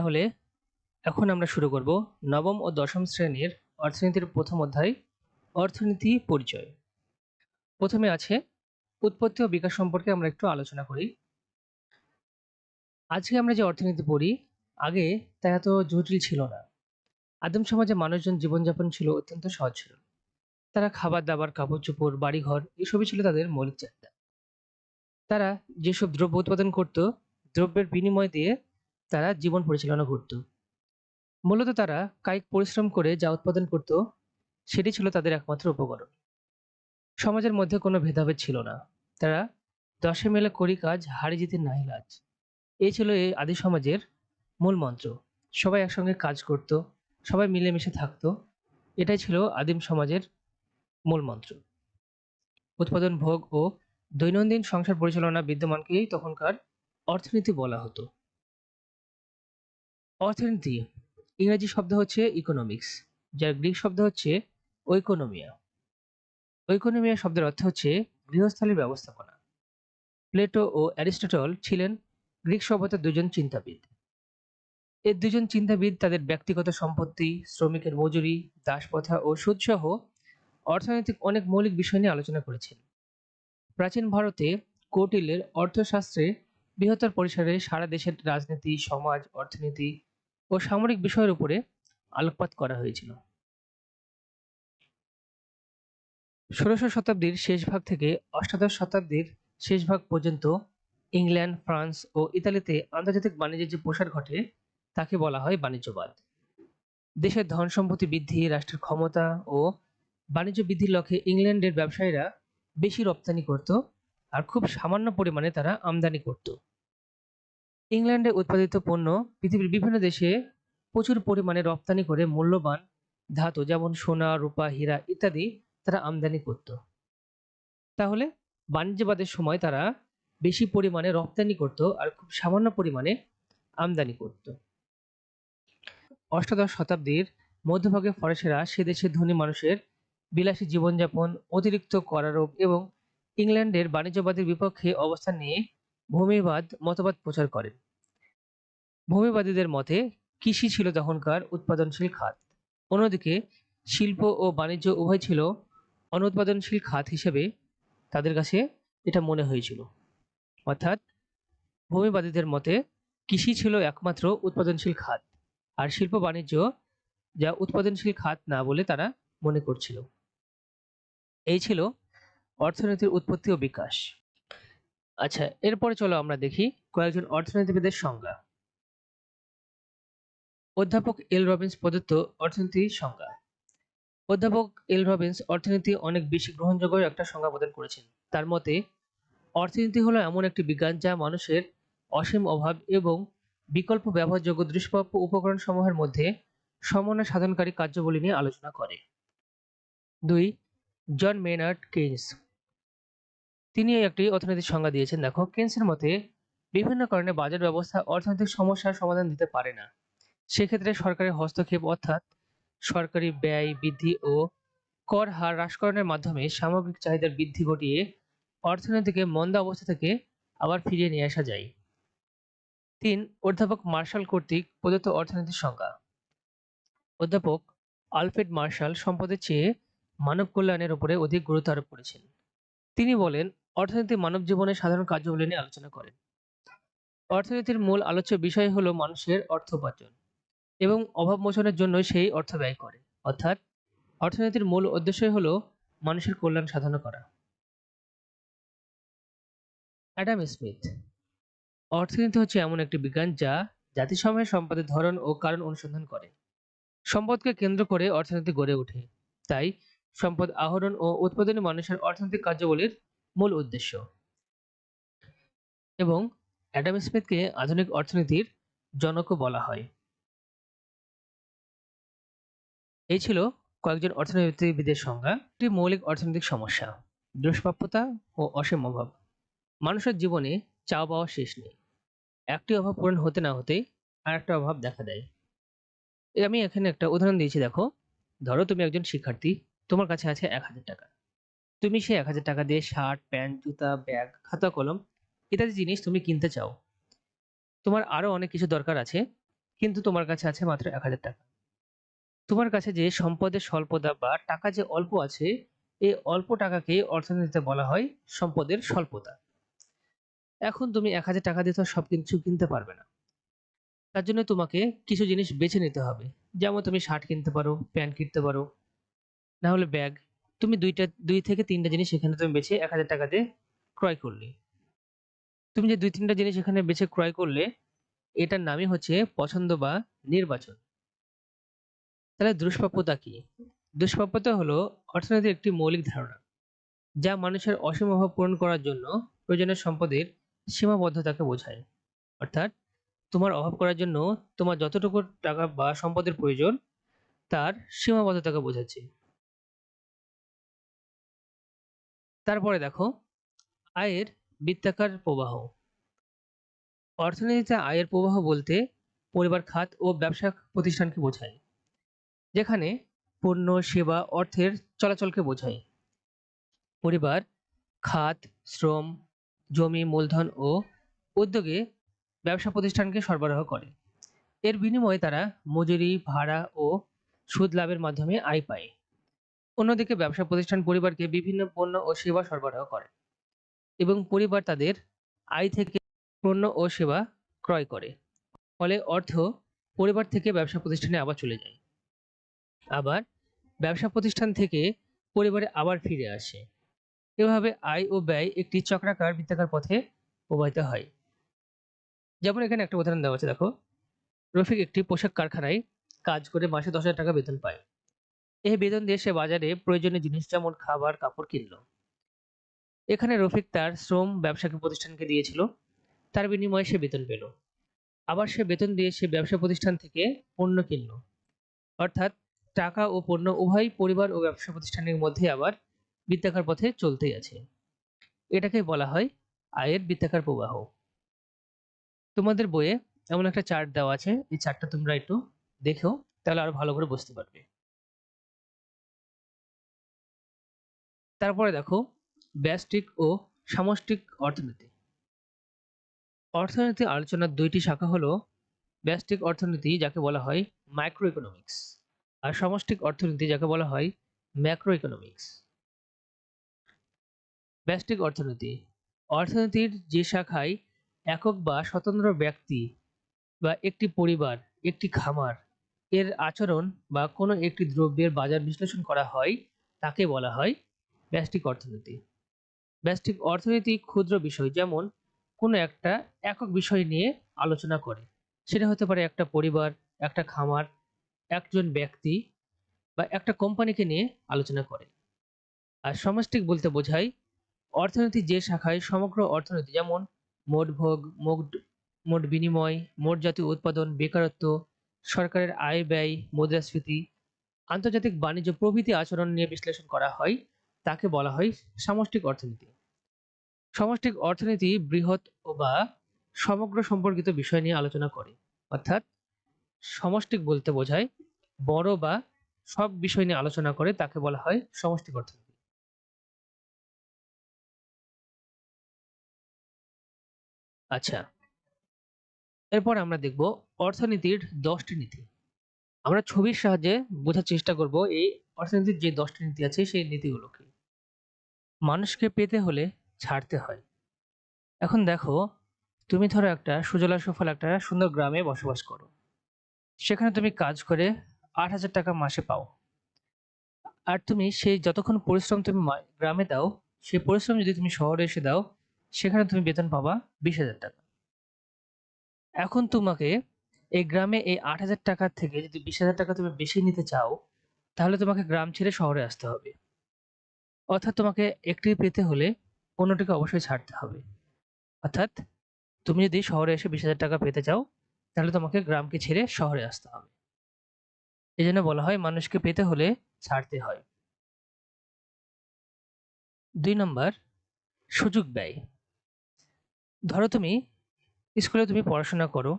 তাহলে এখন আমরা শুরু করব নবম ও দশম শ্রেণির অর্থনীতির প্রথম অধ্যায়, অর্থনীতি পরিচয়। প্রথমে আছে উৎপত্তি ও বিকাশ সম্পর্কে আমরা একটু আলোচনা করি। আজকে আমরা যে অর্থনীতি পড়ি, আগে তা এত জটিল ছিল না। আদিম সমাজে মানুষজন জীবনযাপন ছিল অত্যন্ত সহজ ছিল। তারা খাবার, দাবার, কাপড়, চোপড়, বাড়িঘর এসবই ছিল তাদের মৌলিক চাহিদা। তারা যেসব দ্রব্য উৎপাদন করত, দ্রব্যের বিনিময় দিয়ে তারা জীবন পরিচালনা করত। মূলত তারা কায়িক পরিশ্রম করে যা উৎপাদন করত, সেটি ছিল তাদের একমাত্র উপকরণ। সমাজের মধ্যে কোনো ভেদাভেদ ছিল না। তারা দশে মেলে করি কাজ, হারি জিতে নাই লাজ। এই ছিল এই আদি সমাজের মূল মন্ত্র। সবাই একসঙ্গে কাজ করত, সবাই মিলেমিশে থাকতো। এটাই ছিল আদিম সমাজের মূল মন্ত্র। উৎপাদন, ভোগ ও দৈনন্দিন সংসার পরিচালনা বিদ্যমানকেই তখনকার অর্থনীতি বলা হতো। অর্থনীতি ইংরেজি শব্দ হচ্ছে ইকোনমিক্স যার গ্রিক শব্দ হচ্ছে ঐকোনমিয়া। ঐকোনমিয়া শব্দের অর্থ হচ্ছে গৃহস্থালীর ব্যবস্থাপনা। প্লেটো ও অ্যারিস্টটল ছিলেন গ্রিক সভ্যতার দুজন চিন্তাবিদ। এই দুজন চিন্তাবিদ তাদের ব্যক্তিগত সম্পত্তি, শ্রমিকের মজুরি, দাসপ্রথা ও সুদসহ অর্থনৈতিক অনেক মৌলিক বিষয় নিয়ে আলোচনা করেছেন। প্রাচীন ভারতে কৌটিল্যের অর্থশাস্ত্রে বৃহত্তর পরিসরে সারা দেশের রাজনীতি, সমাজ, অর্থনীতি ও সামরিক বিষয়ের উপরে আলোকপাত করা হয়েছিল। ষোড়শ শতাব্দীর শেষ ভাগ থেকে অষ্টাদশ শতাব্দীর শেষ ভাগ পর্যন্ত ইংল্যান্ড, ফ্রান্স ও ইতালিতে আন্তর্জাতিক বাণিজ্যের যে প্রসার ঘটে, তাকে বলা হয় বাণিজ্যবাদ। দেশের ধন সম্পত্তি বৃদ্ধি, রাষ্ট্রের ক্ষমতা ও বাণিজ্য বৃদ্ধির লক্ষ্যে ইংল্যান্ডের ব্যবসায়ীরা বেশি রপ্তানি করত আর খুব সামান্য পরিমাণে তারা আমদানি করত। ইংল্যান্ডে উৎপাদিত পণ্য পৃথিবীর বিভিন্ন দেশে প্রচুর পরিমাণে রপ্তানি করে মূল্যবান ধাতু, যেমন সোনা, রূপা, হীরা ইত্যাদি তারা আমদানি করত। তাহলে বাণিজ্যবাদের সময় তারা বেশি পরিমাণে রপ্তানি করত আর খুব সামান্য পরিমাণে আমদানি করত। অষ্টাদশ শতাব্দীর মধ্যভাগে ফরাসিরা সে দেশের ধনী মানুষের বিলাসী জীবনযাপন অতিরিক্ত করারোপ এবং ইংল্যান্ডের বাণিজ্যবাদের বিপক্ষে অবস্থান নিয়ে ভূমিবাদ মতবাদ প্রচার করেন। ভূমিবাদীদের মতে, কৃষি ছিল তখনকার উৎপাদনশীল খাত। অন্যদিকে, শিল্প ও বাণিজ্য উভয় ছিল অনুৎপাদনশীল খাত হিসেবে তাদের কাছে এটা মনে হয়েছিল। অর্থাৎ, ভূমিবাদীদের মতে, কৃষি ছিল একমাত্র উৎপাদনশীল খাত, আর শিল্প বাণিজ্য যা উৎপাদনশীল খাত না বলে তারা মনে করছিল। এই ছিল অর্থনীতির উৎপত্তি ও বিকাশ। আচ্ছা এরপরে চলো আমরা দেখি কয়েকজন অর্থনীতিবিদের সংজ্ঞা। অধ্যাপক এল রবিন্স প্রদত্ত অর্থনীতির সংজ্ঞা। অধ্যাপক এল রবিন্স অর্থনীতি অনেক বেশি গ্রহণযোগ্য একটা সংজ্ঞা প্রদান করেছেন। তার মতে, অর্থনীতি হলো এমন একটি বিজ্ঞান যা মানুষের অসীম অভাব এবং বিকল্প ব্যবহারযোগ্য দুষ্প্রাপ্য উপকরণ সমূহের মধ্যে সমন্বয় সাধনকারী কার্যবলী নিয়ে আলোচনা করে। দুই, জন মেনার্ড কেইন্স। তিনি একটি অর্থনৈতিক সংজ্ঞা দিয়েছেন, দেখো কেন্সের মতে বিভিন্ন কারণে বাজার ব্যবস্থা অর্থনৈতিক সমস্যার সমাধান দিতে পারে না। সেক্ষেত্রে সরকারের হস্তক্ষেপ অর্থাৎ সরকারি ব্যয় বৃদ্ধি ও কর হার হ্রাসকরণের মাধ্যমে সামগ্রিক চাহিদার বৃদ্ধি ঘটিয়ে অর্থনীতিকে মন্দা অবস্থা থেকে আবার ফিরিয়ে নিয়ে আসা যায়। তিন, অধ্যাপক মার্শাল কর্তৃক প্রদত্ত অর্থনীতির সংজ্ঞা। অধ্যাপক আলফ্রেড মার্শাল সম্পদের চেয়ে মানব কল্যাণের উপরে অধিক গুরুত্ব আরোপ করেছেন। তিনি বলেন অর্থনীতি মানব জীবনের সাধারণ কার্যবলী নিয়ে আলোচনা করেন। অর্থনীতির মূল আলোচ্য বিষয় হলো মানুষের অর্থ উপার্জন এবং অভাব মোচনের জন্য সেই অর্থ ব্যয় করে। অর্থাৎ অর্থনীতির মূল উদ্দেশ্যই হলো মানুষের কল্যাণ সাধন করা। অ্যাডাম স্মিথ, অর্থনীতি হচ্ছে এমন একটি বিজ্ঞান যা জাতিসমূহের সম্পদের ধরন ও কারণ অনুসন্ধান করে। সম্পদকে কেন্দ্র করে অর্থনীতি গড়ে ওঠে। তাই সম্পদ আহরণ ও উৎপাদনে মানুষের অর্থনৈতিক কার্যাবলীর মূল উদ্দেশ্য। এবং অ্যাডাম স্মিথকে আধুনিক অর্থনীতির জনকও বলা হয়। এই ছিল কয়েকজন অর্থনীতিবিদের সংজ্ঞা। একটি মৌলিক অর্থনৈতিক সমস্যা দুষ্প্রাপ্যতা ও অসীম অভাব। মানুষের জীবনে চাওয়া পাওয়া শেষ নেই। একটি অভাব পূরণ হতে না হতেই আর একটা অভাব দেখা দেয়। আমি এখানে একটা উদাহরণ দিয়েছি, দেখো। ধরো তুমি একজন শিক্ষার্থী, তোমার কাছে আছে এক হাজার টাকা। তুমি সেই এক হাজার টাকা দিয়ে শার্ট, প্যান্ট, জুতা, ব্যাগ, খাতা, কলম ইত্যাদি জিনিস তুমি কিনতে চাও। তোমার আরও অনেক কিছু দরকার আছে, কিন্তু তোমার কাছে আছে মাত্র এক হাজার টাকা। তোমার কাছে যে সম্পদের স্বল্পতা বা টাকা যে অল্প আছে, এই অল্প টাকাকে অর্থনীতিতে বলা হয় সম্পদের স্বল্পতা। এখন তুমি এক হাজার টাকা দিয়ে তো সব কিছু কিনতে পারবে না। তার জন্য তোমাকে কিছু জিনিস বেছে নিতে হবে। যেমন তুমি শার্ট কিনতে পারো, প্যান্ট কিনতে পারো, না হলে ব্যাগ তুমি দুইটা, দুই থেকে তিনটা জিনিস এখানে তুমি বেছে এক হাজার টাকা দিয়ে ক্রয় করলে। তুমি যে দুই, তিনটা জিনিস এখানে বেছে ক্রয় করলে, এটার নামই হচ্ছে পছন্দ বা নির্বাচন। তাহলে দুষ্প্রাপ্যতা কি? দুষ্প্রাপ্যতা হলো অর্থনীতির একটি মৌলিক ধারণা, যা মানুষের অসীম অভাব পূরণ করার জন্য প্রয়োজনীয় সম্পদের সীমাবদ্ধতাকে বোঝায়। অর্থাৎ তোমার অভাব করার জন্য তোমার যতটুকু টাকা বা সম্পদের প্রয়োজন, তার সীমাবদ্ধতাকে বোঝাচ্ছে। তারপরে দেখো, আয়ের বৃত্তাকার প্রবাহ। অর্থনীতিতে আয়ের প্রবাহ বলতে পরিবার খাত ও ব্যবসা প্রতিষ্ঠানকে বোঝায়, যেখানে পণ্য, সেবা, অর্থের চলাচলকে বোঝায়। পরিবার, খাত, শ্রম, জমি, মূলধন ও উদ্যোগে ব্যবসা প্রতিষ্ঠানকে সরবরাহ করে। এর বিনিময়ে তারা মজুরি, ভাড়া ও সুদ লাভের মাধ্যমে আয় পায়। অন্যদিকে ব্যবসা প্রতিষ্ঠান পরিবারকে বিভিন্ন পণ্য ও সেবা সরবরাহ করে এবং পরিবার তাদের আয় থেকে পণ্য ও সেবা ক্রয় করে। ফলে অর্থ পরিবার থেকে ব্যবসা প্রতিষ্ঠানে আবার চলে যায়। আবার ব্যবসা প্রতিষ্ঠান থেকে পরিবারে আবার ফিরে আসে। এভাবে আয় ও ব্যয় একটি চক্রাকার বৃত্তাকার পথে প্রবাহিত হয়। যেমন এখানে একটা উদাহরণ দেওয়া আছে, দেখো। রফিক একটি পোশাক কারখানায় কাজ করে মাসে দশ হাজার টাকা বেতন পায়। এই বেতন দিয়ে সে বাজারে প্রয়োজনীয় জিনিস যেমন খাবার, কাপড় কিনলো। এখানে রফিক তার শ্রম ব্যবসাকে প্রতিষ্ঠানকে দিয়েছিল। তার বিনিময়ে সে বেতন পেল। আবার সে বেতন দিয়ে সে ব্যবসা প্রতিষ্ঠান থেকে পণ্য কিনলো। অর্থাৎ টাকা ও পণ্য উভয় পরিবার ও ব্যবসা প্রতিষ্ঠানের মধ্যে আবার বৃত্তাকার পথে চলতেই আছে। এটাকে বলা হয় আয়ের বৃত্তাকার প্রবাহ। তোমাদের বইয়ে এমন একটা চার্ট দেওয়া আছে। এই চার্টটা তোমরা একটু দেখো তাহলে আরও ভালো করে বুঝতে পারবে। তারপরে দেখো ব্যষ্টিক ও সামষ্টিক অর্থনীতি। অর্থনীতি আলোচনার দুইটি শাখা হলো ব্যষ্টিক অর্থনীতি, যাকে বলা হয় মাইক্রো ইকোনমিক্স আর সমষ্টিক অর্থনীতি, যাকে বলা হয় ম্যাক্রো ইকোনমিক্স ব্যষ্টিক অর্থনীতি, অর্থনীতির যে শাখায় একক বা স্বতন্ত্র ব্যক্তি বা একটি পরিবার, একটি খামার, এর আচরণ বা কোনো একটি দ্রব্যের বাজার বিশ্লেষণ করা হয়, তাকে বলা হয় ব্যষ্টিক অর্থনীতি। ব্যষ্টিক অর্থনীতি ক্ষুদ্র বিষয়, যেমন কোনো একটা একক বিষয় নিয়ে আলোচনা করে। সেটা হতে পারে একটা পরিবার, একটা খামার, একজন ব্যক্তি বা একটা কোম্পানিকে নিয়ে আলোচনা করে। আর সমষ্টিক বলতে বোঝায় অর্থনীতি যে শাখায় সমগ্র অর্থনীতি, যেমন মোট ভোগ মোট মোট বিনিময়, মোট জাতীয় উৎপাদন, বেকারত্ব, সরকারের আয় ব্যয়, মুদ্রাস্ফীতি, আন্তর্জাতিক বাণিজ্য প্রভৃতি আচরণ নিয়ে বিশ্লেষণ করা হয়। তাকে বলা হয় সামষ্টিক অর্থনীতি। সমষ্টিক অর্থনীতি বৃহৎ বা সমগ্র সম্পর্কিত বিষয় নিয়ে আলোচনা করে। অর্থাৎ সমষ্টিক বলতে বোঝায় বড় বা সব বিষয় নিয়ে আলোচনা করে তাকে বলা হয় সমষ্টিক অর্থনীতি। আচ্ছা এরপর আমরা দেখব অর্থনীতির দশটি নীতি। আমরা ছবির সাহায্যে বোঝার চেষ্টা করব এই অর্থনীতির যে দশটি নীতি আছে সেই নীতিগুলোকে। মানুষকে পেতে হলে ছাড়তে হয়। এখন দেখো, তুমি ধরো একটা সুজলা সুফল একটা সুন্দর গ্রামে বসবাস করো। সেখানে তুমি কাজ করে আট হাজার টাকা মাসে পাও। আর তুমি সেই যতক্ষণ পরিশ্রম তুমি গ্রামে দাও, সেই পরিশ্রম যদি তুমি শহরে এসে দাও, সেখানে তুমি বেতন পাবা বিশ হাজার টাকা। এখন তোমাকে এই গ্রামে এই আট হাজার টাকার থেকে যদি বিশ হাজার টাকা তুমি বেশি নিতে চাও, তাহলে তোমাকে গ্রাম ছেড়ে শহরে আসতে হবে। অর্থাৎ তোমাকে একটি পেতে হলে অন্যটিকে অবশ্যই ছাড়তে হবে। অর্থাৎ তুমি যদি শহরে এসে বিশ হাজার টাকা পেতে চাও, তাহলে তোমাকে গ্রামকে ছেড়ে শহরে আসতে হবে। এই জন্য বলা হয়, মানুষকে পেতে হলে ছাড়তে হয়। দুই নম্বর, সুযোগ ব্যয়। ধরো তুমি, স্কুলে তুমি পড়াশোনা করো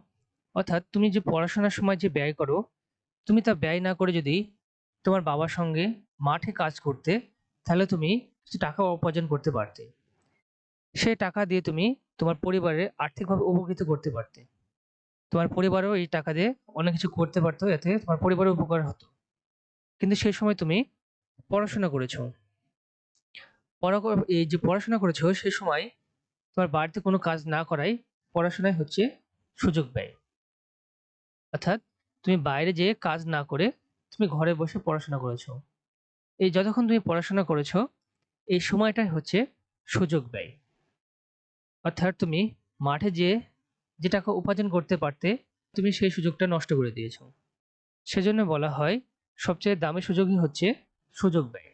অর্থাৎ তুমি যে পড়াশোনার সময় যে ব্যয় করো, তুমি তা ব্যয় না করে যদি তোমার বাবার সঙ্গে মাঠে কাজ করতে, তাহলে তুমি কিছু টাকা উপার্জন করতে পারতে। সেই টাকা দিয়ে তুমি তোমার পরিবারের আর্থিকভাবে উপকৃত করতে পারতে। তোমার পরিবারও এই টাকা দিয়ে অনেক কিছু করতে পারতো, এতে তোমার পরিবারের উপকার হতো। কিন্তু সেই সময় তুমি পড়াশোনা করেছ। পড়া এই যে পড়াশোনা করেছ, সেই সময় তোমার বাড়িতে কোনো কাজ না করাই পড়াশোনায় হচ্ছে সুযোগ ব্যয়। অর্থাৎ তুমি বাইরে যেয়ে কাজ না করে তুমি ঘরে বসে পড়াশোনা করেছ। এই যতক্ষণ তুমি পড়াশোনা করেছ, এই সময়টাই হচ্ছে সুযোগ ব্যয়। অর্থাৎ তুমি মাঠে যেয়ে যে টাকা উপার্জন করতে পারতে, তুমি সেই সুযোগটা নষ্ট করে দিয়েছ। সেজন্য বলা হয়, সবচেয়ে দামি সুযোগই হচ্ছে সুযোগ ব্যয়।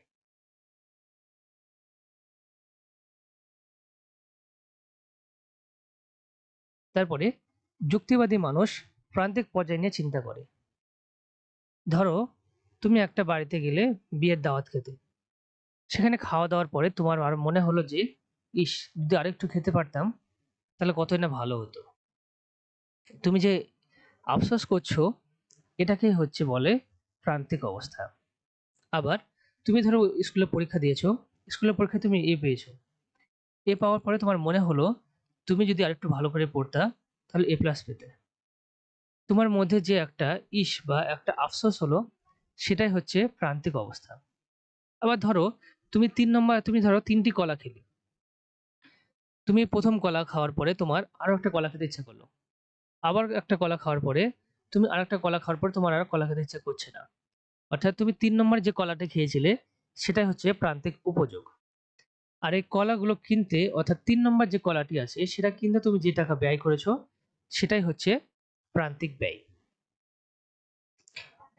তারপরে, যুক্তিবাদী মানুষ প্রান্তিক পর্যায় নিয়ে চিন্তা করে। ধরো, তুমি একটা বাড়িতে গেলে বিয়ের দাওয়াত খেতে। সেখানে খাওয়া দাওয়ার পরে তোমার আর মনে হলো যে, ইস, যদি আরেকটু খেতে পারতাম, তাহলে কতই না ভালো হতো। তুমি যে আফসোস করছ এটাকে হচ্ছে বলে প্রান্তিক অবস্থা। আবার তুমি ধরো স্কুলে পরীক্ষা দিয়েছ, স্কুলের পরীক্ষায় তুমি এ পেয়েছ। এ পাওয়ার পরে তোমার মনে হলো, তুমি যদি আরেকটু ভালো করে পড়তা, তাহলে এ প্লাস পেতে। তোমার মধ্যে যে একটা ইস বা একটা আফসোস হলো, সেটাই হচ্ছে প্রান্তিক অবস্থা। আবার ধরো, তুমি তিন নম্বর, তুমি ধরো তিনটি কলা খেলে। তুমি প্রথম কলা খাওয়ার পরে তোমার আরও একটা কলা খেতে ইচ্ছা করল। আবার একটা কলা খাওয়ার পরে তুমি আর একটা কলা খাওয়ার পরে তোমার আর কলা খেতে ইচ্ছা করছে না। অর্থাৎ তুমি তিন নম্বর যে কলাটা খেয়েছিলে, সেটাই হচ্ছে প্রান্তিক উপযোগ। আর এই কলাগুলো কিনতে, অর্থাৎ তিন নম্বর যে কলাটি আছে, সেটা কিনতে তুমি যে টাকা ব্যয় করেছ, সেটাই হচ্ছে প্রান্তিক ব্যয়।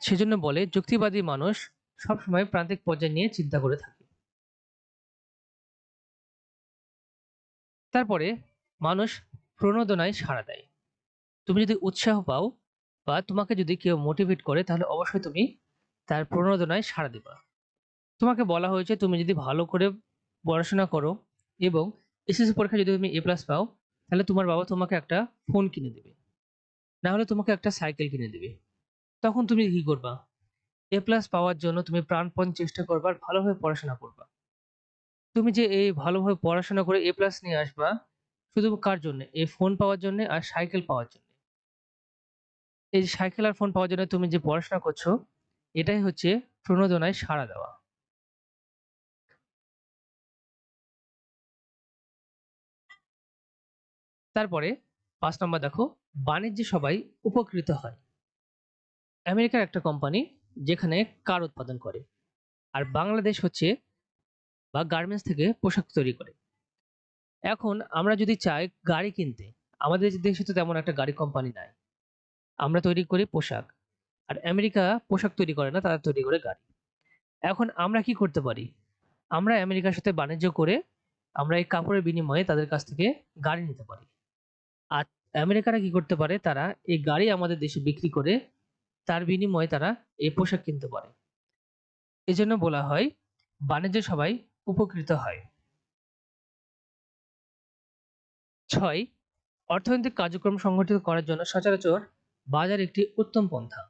সেজন্য বলে, যুক্তিবাদী মানুষ সবসময় প্রান্তিক পর্যায় নিয়ে চিন্তা করে থাকে। তারপরে মানুষ প্রণোদনায় সাড়া দেয়। তুমি যদি উৎসাহ পাও বা তোমাকে যদি কেউ মোটিভেট করে, তাহলে অবশ্যই তুমি তার প্রণোদনায় সাড়া দিবা। তোমাকে বলা হয়েছে, তুমি যদি ভালো করে পড়াশোনা করো এবং এসএসসি পরীক্ষায় যদি তুমি এ প্লাস পাও, তাহলে তোমার বাবা তোমাকে একটা ফোন কিনে দেবে। না হলে তোমাকে একটা সাইকেল কিনে দেবে। তখন তুমি কি করবা? এ প্লাস পাওয়ার জন্য তুমি প্রাণপণ চেষ্টা করবা ভালোভাবে পড়াশোনা করবা। তুমি যে এই ভালোভাবে পড়াশোনা করে এ প্লাস নিয়ে আসবা, শুধু কার জন্য? এই ফোন পাওয়ার জন্য আর সাইকেল পাওয়ার জন্য। এই সাইকেল আর ফোন পাওয়ার জন্য তুমি যে পড়াশোনা করছ, এটাই হচ্ছে প্রণোদনায় সাড়া দেওয়া। তারপরে পাঁচ নম্বর দেখো, বাণিজ্যে সবাই উপকৃত হয়। আমেরিকার একটা কোম্পানি যেখানে কার উৎপাদন করে, আর বাংলাদেশ হচ্ছে বা গার্মেন্টস থেকে পোশাক তৈরি করে। এখন আমরা যদি চাই গাড়ি কিনতে, আমাদের দেশে তো তেমন একটা গাড়ি কোম্পানি নাই। আমরা তৈরি করি পোশাক, আর আমেরিকা পোশাক তৈরি করে না, তারা তৈরি করে গাড়ি। এখন আমরা কি করতে পারি? আমরা আমেরিকার সাথে বাণিজ্য করে আমরা এই কাপড়ের বিনিময়ে তাদের কাছ থেকে গাড়ি নিতে পারি। আর আমেরিকারা কি করতে পারে? তারা এই গাড়ি আমাদের দেশে বিক্রি করে তার বিনিময়ে তারা এই পোশাক কিনতে পারে। এজন্য বলা হয়, বাণিজ্যে সবাই উপকৃত হয়। ছয়, অর্থনৈতিক কার্যক্রম সংগঠিত করার জন্য সচরাচর বাজার একটি উত্তম পন্থা।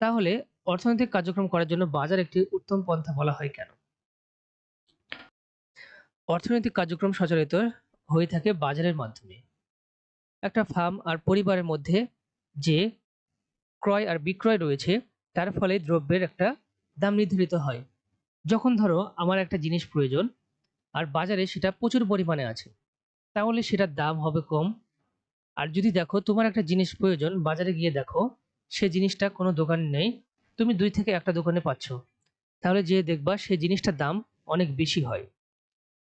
তাহলে অর্থনৈতিক কার্যক্রম করার জন্য বাজার একটি উত্তম পন্থা বলা হয় কেন? অর্থনৈতিক কার্যক্রম সচরাচর হয়ে থাকে বাজারের মাধ্যমে। একটা ফার্ম আর পরিবারের মধ্যে যে ক্রয় আর বিক্রয় রয়েছে, তার ফলে দ্রব্যের একটা দাম নির্ধারিত হয়। যখন ধরো আমার একটা জিনিস প্রয়োজন, আর বাজারে সেটা প্রচুর পরিমাণে আছে, তাহলে সেটার দাম হবে কম। আর যদি দেখো তোমার একটা জিনিস প্রয়োজন, বাজারে গিয়ে দেখো, সে জিনিসটা কোনো দোকানে নেই, তুমি দুই থেকে একটা দোকানে পাচ্ছ, তাহলে যে দেখবা সেই জিনিসটার দাম অনেক বেশি হয়।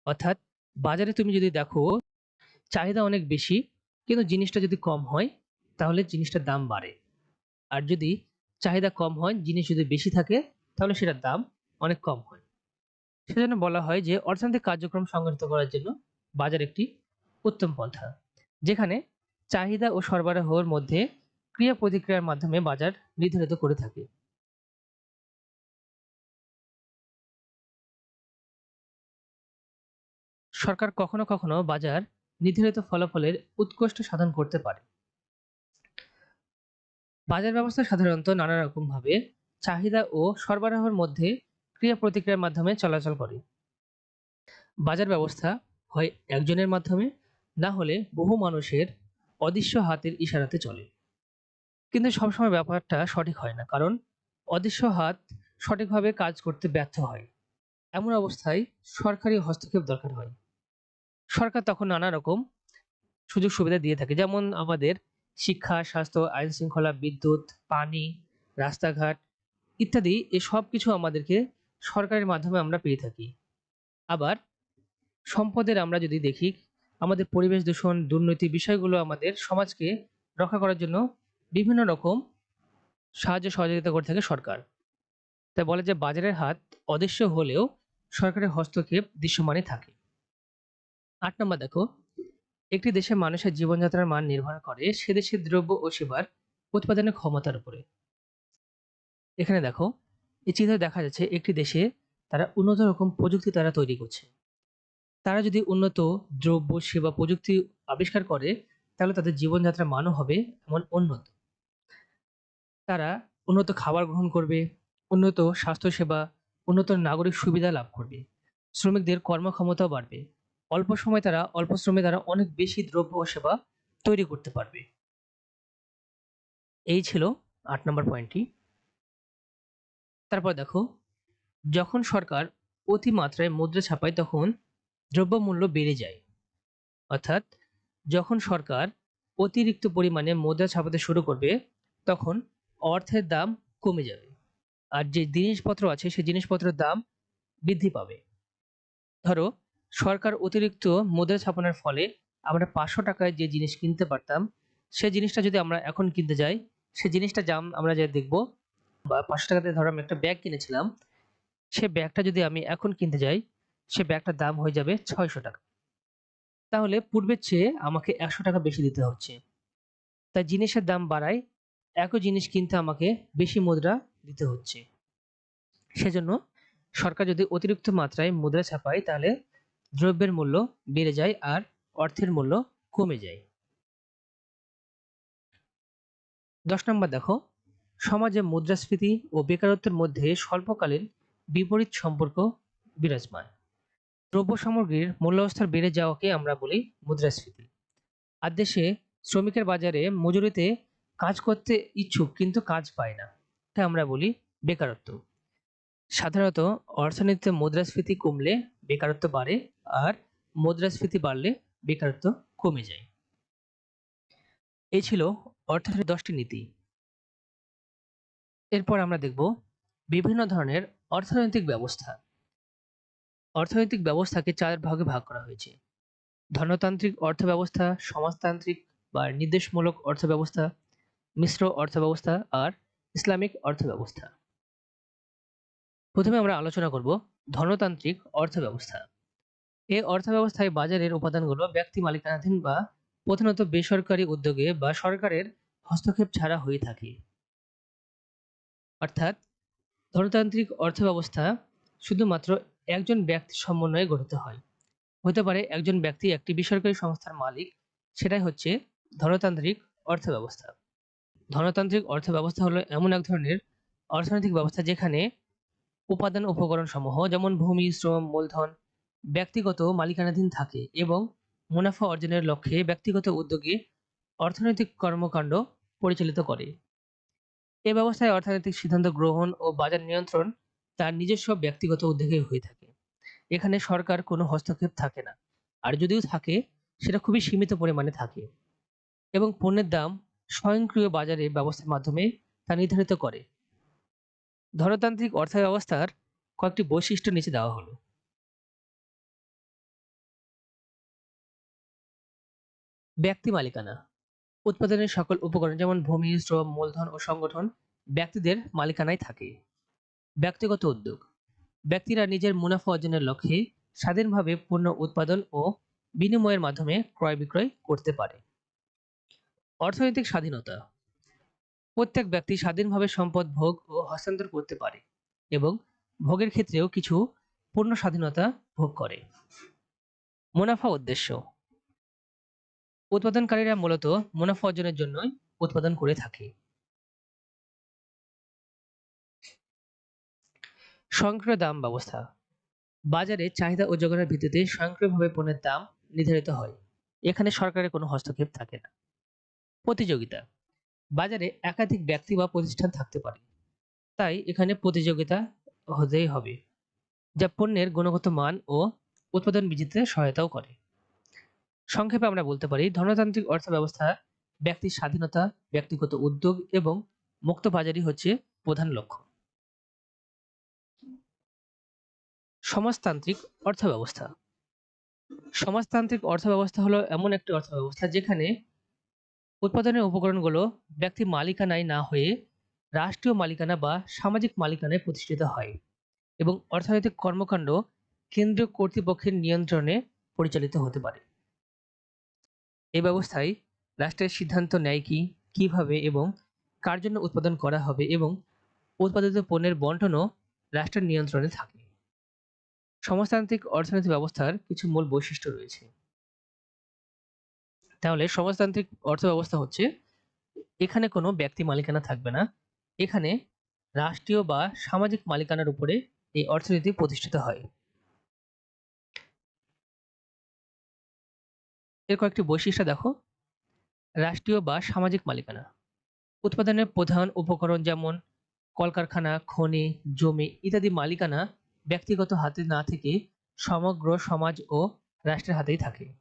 অর্থাৎ বাজারে তুমি যদি দেখো, চাহিদা অনেক বেশি কিন্তু জিনিসটা যদি কম হয়, তাহলে জিনিসটার দাম বাড়ে। আর যদি চাহিদা কম হয়, জিনিস যদি বেশি থাকে, তাহলে সেটার দাম অনেক কম হয়। সেজন্য বলা হয় যে, অর্থনৈতিক কার্যক্রম সংগঠিত করার জন্য বাজার একটি উত্তম পন্থা, যেখানে চাহিদা ও সরবরাহের মধ্যে ক্রিয়া প্রতিক্রিয়ার মাধ্যমে বাজার নির্ধারিত করে থাকে। সরকার কখনো কখনো বাজার নির্ধারিত ফলাফলের উৎকৃষ্ট সাধন করতে পারে। বাজার ব্যবস্থা সাধারণত নানা রকম ভাবে চাহিদা ও সরবরাহের মধ্যে ক্রিয়া প্রতিক্রিয়ার মাধ্যমে চলাচল করে। বাজার ব্যবস্থা হয় একজনের মাধ্যমে, না হলে বহু মানুষের অদৃশ্য হাতের ইশারাতে চলে। কিন্তু সবসময় ব্যাপারটা সঠিক হয় না, কারণ অদৃশ্য হাত সঠিকভাবে কাজ করতে ব্যর্থ হয়। এমন অবস্থায় সরকারি হস্তক্ষেপ দরকার হয়। সরকার তখন নানা রকম সুযোগ সুবিধা দিয়ে থাকে। যেমন আমাদের শিক্ষা, স্বাস্থ্য, আইন শৃঙ্খলা, বিদ্যুৎ, পানি, রাস্তাঘাট ইত্যাদি এই সব কিছু আমাদেরকে সরকারের মাধ্যমে আমরা পেয়ে থাকি। আবার সম্পদের আমরা যদি দেখি, আমাদের পরিবেশ দূষণ, দুর্নীতি বিষয়গুলো আমাদের সমাজকে রক্ষা করার জন্য বিভিন্ন রকম সাহায্য সহযোগিতা করে থাকে সরকার। তাই বলে যে বাজারের হাত অদৃশ্য হলেও সরকারের হস্তক্ষেপ দৃশ্যমানই থাকে। আট নম্বর দেখো, একটি দেশের মানুষের জীবনযাত্রার মান নির্ভর করে সে দেশের দ্রব্য ও সেবার উৎপাদনের ক্ষমতার উপরে। এখানে দেখো, এই চিত্রে দেখা যাচ্ছে একটি দেশে তারা উন্নত রকম প্রযুক্তি তারা তৈরি করছে। তারা যদি উন্নত দ্রব্য, সেবা, প্রযুক্তি আবিষ্কার করে, তাহলে তাদের জীবনযাত্রার মানও হবে এমন উন্নত। তারা উন্নত খাবার গ্রহণ করবে, উন্নত স্বাস্থ্যসেবা, উন্নত নাগরিক সুবিধা লাভ করবে, শ্রমিকদের কর্মক্ষমতাও বাড়বে। অল্প সময় তারা, অল্প শ্রমে তারা অনেক বেশি দ্রব্য ও সেবা তৈরি করতে পারবে। এই ছিল আট নম্বর পয়েন্টটি তারপর দেখো, যখন সরকার অতিমাত্রায় মুদ্রা ছাপায় তখন দ্রব্যমূল্য বেড়ে যায়। অর্থাৎ, যখন সরকার অতিরিক্ত পরিমাণে মুদ্রা ছাপাতে শুরু করবে, তখন অর্থের দাম কমে যাবে। আর যে জিনিসপত্র আছে সেই জিনিসপত্রের দাম বৃদ্ধি পাবে। ধরো সরকার অতিরিক্ত মুদ্রা ছাপানোর ফলে আমরা পাঁচশো টাকায় যে জিনিস কিনতে পারতাম, সে জিনিসটা যদি আমরা এখন কিনতে যাই, সে জিনিসটা দাম আমরা যা দেখব, বা পাঁচশো টাকাতে ধরো আমি একটা ব্যাগ কিনেছিলাম, সে ব্যাগটা যদি আমি এখন কিনতে যাই, সে ব্যাগটার দাম হয়ে যাবে ছয়শো টাকা। তাহলে পূর্বের চেয়ে আমাকে একশো টাকা বেশি দিতে হচ্ছে। তাই জিনিসের দাম বাড়ায় একই জিনিস কিনতে আমাকে বেশি মুদ্রা দিতে হচ্ছে। সেজন্য সরকার যদি অতিরিক্ত মাত্রায় মুদ্রা ছাপায়, তাহলে দ্রব্যের মূল্য বেড়ে যায় আর অর্থের মূল্য কমে যায়। দশ নম্বর দেখো, সমাজে মুদ্রাস্ফীতি ও বেকারত্বের মধ্যে স্বল্পকালীন বিপরীত সম্পর্ক বিরাজমান। দ্রব্য সামগ্রীর মূল্যস্তর বেড়ে যাওয়াকে আমরা বলি মুদ্রাস্ফীতি। আর দেশে শ্রমিকের বাজারে মজুরিতে কাজ করতে ইচ্ছুক কিন্তু কাজ পায় না, তাই আমরা বলি বেকারত্ব। সাধারণত অর্থনীতিতে মুদ্রাস্ফীতি কমলে বেকারত্ব বাড়ে আর মুদ্রাস্ফীতি বাড়লে বেকারত্ব কমে যায়। এই ছিল অর্থনীতির দশটি নীতি। এরপর আমরা দেখব বিভিন্ন ধরনের অর্থনৈতিক ব্যবস্থা। অর্থনৈতিক ব্যবস্থাকে চার ভাগে ভাগ করা হয়েছে। ধনতান্ত্রিক অর্থ ব্যবস্থা সমাজতান্ত্রিক বা নির্দেশমূলক অর্থ ব্যবস্থা মিশ্র অর্থ ব্যবস্থা আর ইসলামিক অর্থ ব্যবস্থা প্রথমে আমরা আলোচনা করব ধনতান্ত্রিক অর্থ ব্যবস্থা এই অর্থ ব্যবস্থায় বাজারের উপাদানগুলো ব্যক্তি মালিকানাধীন বা প্রধানত বেসরকারি উদ্যোগে বা সরকারের হস্তক্ষেপ ছাড়া হয়ে থাকে। অর্থাৎ ধনতান্ত্রিক অর্থ ব্যবস্থা শুধুমাত্র একজন ব্যক্তির সমন্বয়ে গঠিত হয়। হতে পারে একজন ব্যক্তি একটি বেসরকারি সংস্থার মালিক, সেটাই হচ্ছে ধনতান্ত্রিক অর্থ ব্যবস্থা ধনতান্ত্রিক অর্থ ব্যবস্থা হলো এমন এক ধরনের অর্থনৈতিক ব্যবস্থা যেখানে উপাদান উপকরণ সমূহ যেমন ভূমি, শ্রম, মূলধন ব্যক্তিগত মালিকানাধীন থাকে এবং মুনাফা অর্জনের লক্ষ্যে ব্যক্তিগত উদ্যোগে অর্থনৈতিক কর্মকাণ্ড পরিচালিত করে। এ ব্যবস্থায় অর্থনৈতিক সিদ্ধান্ত গ্রহণ ও বাজার নিয়ন্ত্রণ তার নিজস্ব ব্যক্তিগত উদ্যোগে হয়ে থাকে। এখানে সরকার কোনো হস্তক্ষেপ থাকে না। আর যদিও থাকে, সেটা খুবই সীমিত পরিমাণে থাকে এবং পণ্যের দাম স্বয়ংক্রিয় বাজারে ব্যবস্থার মাধ্যমে তা নির্ধারিত করে। ধনতান্ত্রিক অর্থ ব্যবস্থার কয়েকটি বৈশিষ্ট্য নিচে দেওয়া হলো। ব্যক্তি মালিকানা। উৎপাদনের সকল উপকরণ যেমন ভূমি, শ্রম, মূলধন ও সংগঠন ব্যক্তিদের মালিকানায় থাকে। ব্যক্তিগত উদ্যোগ। ব্যক্তিরা নিজের মুনাফা অর্জনের লক্ষ্যে স্বাধীনভাবে পণ্য উৎপাদন ও বিনিময়ের মাধ্যমে ক্রয় বিক্রয় করতে পারে। অর্থনৈতিক স্বাধীনতা। প্রত্যেক ব্যক্তি স্বাধীনভাবে সম্পদ ভোগ ও হস্তান্তর করতে পারে এবং ভোগের ক্ষেত্রেও কিছু পূর্ণ স্বাধীনতা ভোগ করে। মুনাফা উদ্দেশ্য। উৎপাদনকারীরা মূলত মুনাফা অর্জনের জন্যই উৎপাদন করে থাকে। স্বয়ংক্রিয় দাম ব্যবস্থা। বাজারে চাহিদা ও যোগানের ভিত্তিতে স্বয়ংক্রিয়ভাবে পণ্যের দাম নির্ধারিত হয়। এখানে সরকারের কোনো হস্তক্ষেপ থাকে না। প্রতিযোগিতা। বাজারে একাধিক ব্যক্তি বা প্রতিষ্ঠান থাকতে পারে। তাই এখানে প্রতিযোগিতা হতেই হবে, যা পণ্যের গুণগত মান ও উৎপাদন বৃদ্ধিতে সহায়তাও করে। সংক্ষেপে আমরা বলতে পারি ধনতান্ত্রিক অর্থব্যবস্থা, ব্যক্তির স্বাধীনতা, ব্যক্তিগত উদ্যোগ এবং মুক্ত বাজারই হচ্ছে প্রধান লক্ষ্য। সমাজতান্ত্রিক অর্থ ব্যবস্থা সমাজতান্ত্রিক অর্থ ব্যবস্থা হলো এমন একটি অর্থ ব্যবস্থা যেখানে উৎপাদনের উপকরণগুলো ব্যক্তি মালিকানায় না হয়ে রাষ্ট্রীয় মালিকানা বা সামাজিক মালিকানায় প্রতিষ্ঠিত হয় এবং অর্থনৈতিক কর্মকাণ্ড কেন্দ্রীয় কর্তৃপক্ষের নিয়ন্ত্রণে পরিচালিত হতে পারে। এই ব্যবস্থায় রাষ্ট্রের সিদ্ধান্ত নেয় কি, কীভাবে এবং কার জন্য উৎপাদন করা হবে এবং উৎপাদিত পণ্যের বন্টনও রাষ্ট্রের নিয়ন্ত্রণে থাকে। সমাজতান্ত্রিক অর্থনীতি ব্যবস্থার কিছু মূল বৈশিষ্ট্য রয়েছে। তাহলে সমাজতান্ত্রিক অর্থ ব্যবস্থা হচ্ছে, এখানে কোনো ব্যক্তি মালিকানা থাকবে না। এখানে রাষ্ট্রীয় বা সামাজিক মালিকানার উপরে এই অর্থনীতি প্রতিষ্ঠিত হয়। এর কয়েকটি বৈশিষ্ট্য দেখো। রাষ্ট্রীয় বা সামাজিক মালিকানা। উৎপাদনের প্রধান উপকরণ যেমন কলকারখানা, খনি, জমি ইত্যাদি মালিকানা ব্যক্তিগত হাতে না থেকে সমগ্র সমাজ ও রাষ্ট্রের হাতেই থাকে।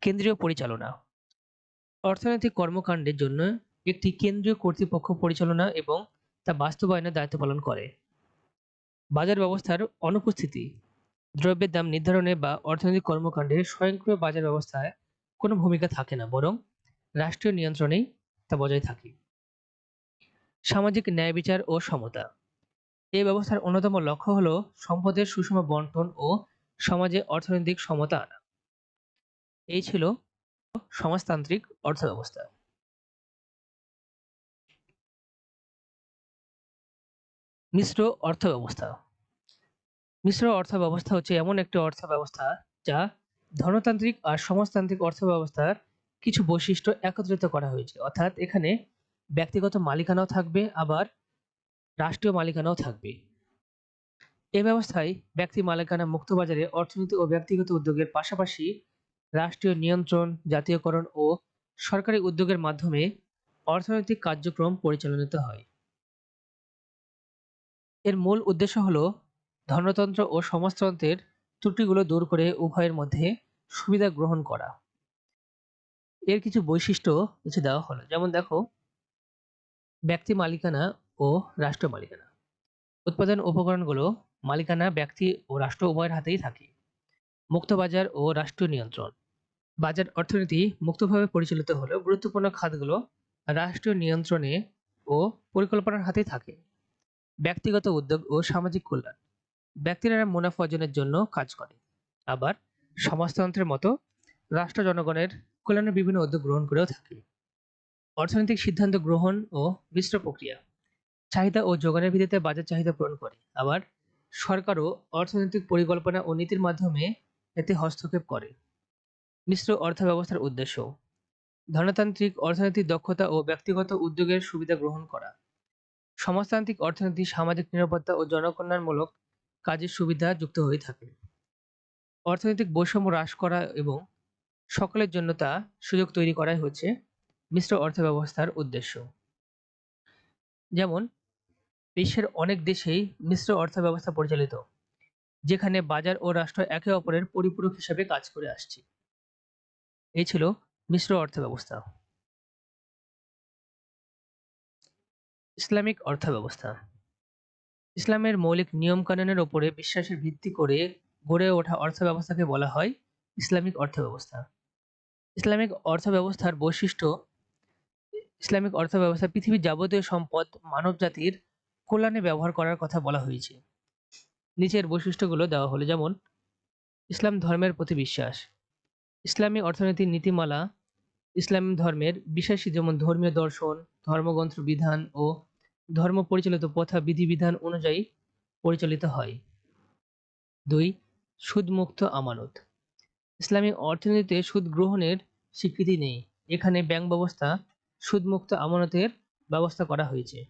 কেন্দ্রীয় পরিচালনা। অর্থনৈতিক কর্মকাণ্ডের জন্য একটি কেন্দ্রীয় কর্তৃপক্ষ পরিচালনা এবং তা বাস্তবায়নের দায়িত্ব পালন করে। বাজার ব্যবস্থার অনুপস্থিতি। দ্রব্যের দাম নির্ধারণে বা অর্থনৈতিক কর্মকাণ্ডে স্বয়ংক্রিয় বাজার ব্যবস্থায় কোনো ভূমিকা থাকে না, বরং রাষ্ট্রীয় নিয়ন্ত্রণেই তা বজায় থাকে। সামাজিক ন্যায় বিচার ও সমতা। এই ব্যবস্থার অন্যতম লক্ষ্য হল সম্পদের সুষম বন্টন ও সমাজে অর্থনৈতিক সমতা আনা। এই ছিল সমাজতান্ত্রিক অর্থব্যবস্থা। মিশ্র অর্থব্যবস্থা। মিশ্র অর্থব্যবস্থা হচ্ছে এমন একটি অর্থব্যবস্থা যা ধনতান্ত্রিক আর সমাজতান্ত্রিক অর্থব্যবস্থার কিছু বৈশিষ্ট্য একত্রিত করা হয়েছে। অর্থাৎ এখানে ব্যক্তিগত মালিকানাও থাকবে, আবার রাষ্ট্রীয় মালিকানাও থাকবে। এ ব্যবস্থায় ব্যক্তি মালিকানা মুক্ত বাজারে অর্থনীতি ও ব্যক্তিগত উদ্যোগের পাশাপাশি রাষ্ট্রীয় নিয়ন্ত্রণ, জাতীয়করণ ও সরকারি উদ্যোগের মাধ্যমে অর্থনৈতিক কার্যক্রম পরিচালিত হয়। এর মূল উদ্দেশ্য হল ধনতন্ত্র ও সমাজতন্ত্রের ত্রুটিগুলো দূর করে উভয়ের মধ্যে সুবিধা গ্রহণ করা। এর কিছু বৈশিষ্ট্য কিছু দেওয়া হলো। যেমন দেখো, ব্যক্তি মালিকানা ও রাষ্ট্র মালিকানা। উৎপাদন উপকরণগুলো মালিকানা, ব্যক্তি ও রাষ্ট্র উভয়ের হাতেই থাকে। মুক্ত বাজার ও রাষ্ট্রীয় নিয়ন্ত্রণ। বাজার অর্থনীতি মুক্তভাবে পরিচালিত হলেও গুরুত্বপূর্ণ খাতগুলো রাষ্ট্রীয় নিয়ন্ত্রণে ও পরিকল্পনার হাতেই থাকে। ব্যক্তিগত উদ্যোগ ও সামাজিক কল্যাণ। ব্যক্তিরা মুনাফা অর্জনের জন্য কাজ করে। আবার সমাজতন্ত্রের মতো রাষ্ট্র জনগণের কল্যাণের বিভিন্ন উদ্যোগ গ্রহণ করেও থাকে। অর্থনৈতিক সিদ্ধান্ত গ্রহণ ও মিশ্র প্রক্রিয়া চাহিদা ও যোগানের ভিত্তিতে বাজার চাহিদা পূরণ করে। আবার সরকারও অর্থনৈতিক পরিকল্পনা ও নীতির মাধ্যমে এতে হস্তক্ষেপ করে। মিশ্র অর্থ ব্যবস্থার উদ্দেশ্য ধনতান্ত্রিক অর্থনৈতিক দক্ষতা ও ব্যক্তিগত উদ্যোগের সুবিধা গ্রহণ করা। সমাজতান্ত্রিক অর্থনীতি, সামাজিক নিরাপত্তা ও জনকল্যাণমূলক কাজের সুবিধা যুক্ত হয়ে থাকে। অর্থনৈতিক বৈষম্য হ্রাস করা এবং সকলের জন্য তা সুযোগ তৈরি করাই হচ্ছে মিশ্র অর্থ ব্যবস্থার উদ্দেশ্য। যেমন, বিশ্বের অনেক দেশেই মিশ্র অর্থ ব্যবস্থা পরিচালিত, যেখানে বাজার ও রাষ্ট্র একে অপরের পরিপূরক হিসেবে কাজ করে আসছে। এই ছিল মিশ্র অর্থ ব্যবস্থা ইসলামিক অর্থ ব্যবস্থা ইসলামের মৌলিক নিয়ম কানুনের ওপরে বিশ্বাসের ভিত্তি করে গড়ে ওঠা অর্থ ব্যবস্থাকে বলা হয় ইসলামিক অর্থ ব্যবস্থা ইসলামিক অর্থ ব্যবস্থার বৈশিষ্ট্য, ইসলামিক অর্থ ব্যবস্থা পৃথিবীর যাবতীয় সম্পদ মানব জাতির কল্যাণে ব্যবহার করার কথা বলা হয়েছে। নিচের বৈশিষ্ট্যগুলো দেওয়া হলো, যেমন, ইসলাম ধর্মের প্রতি বিশ্বাস, ইসলামী অর্থনীতির নীতিমালা, ইসলাম ধর্মের বিশ্বাসী যেমন ধর্মীয় দর্শন, ধর্মগ্রন্থ বিধান ও ধর্ম পরিচালিত প্রথা বিধিবিধান অনুযায়ী পরিচালিত হয়। দুই, সুদমুক্ত আমানত। ইসলামী অর্থনীতিতে সুদ গ্রহণের স্বীকৃতি নেই। এখানে ব্যাংক ব্যবস্থা, সুদমুক্ত আমানতের ব্যবস্থা করা হয়েছে।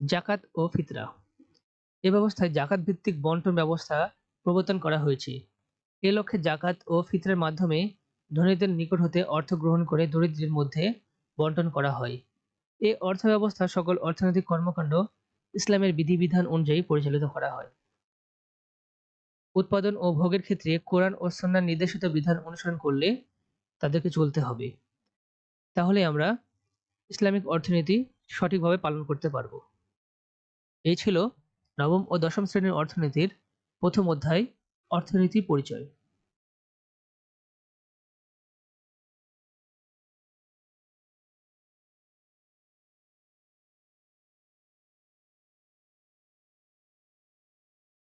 জাকাত ও ফিতরা। এ ব্যবস্থায় জাকাত ভিত্তিক বন্টন ব্যবস্থা প্রবর্তন করা হয়েছে। এ লক্ষ্যে জাকাত ও ফিতরের মাধ্যমে ধনীদের নিকট হতে অর্থ গ্রহণ করে দরিদ্রের মধ্যে বন্টন করা হয়। এই অর্থ ব্যবস্থা সকল অর্থনৈতিক কর্মকাণ্ড ইসলামের বিধিবিধান অনুযায়ী পরিচালিত করা হয়। উৎপাদন ও ভোগের ক্ষেত্রে কোরআন ও সন্ন্যার নির্দেশিত বিধান অনুসরণ করলে তাদেরকে চলতে হবে। তাহলে আমরা ইসলামিক অর্থনীতি সঠিকভাবে পালন করতে পারব। এই ছিল নবম ও দশম শ্রেণির অর্থনীতির প্রথম অধ্যায়, অর্থনীতি পরিচয়।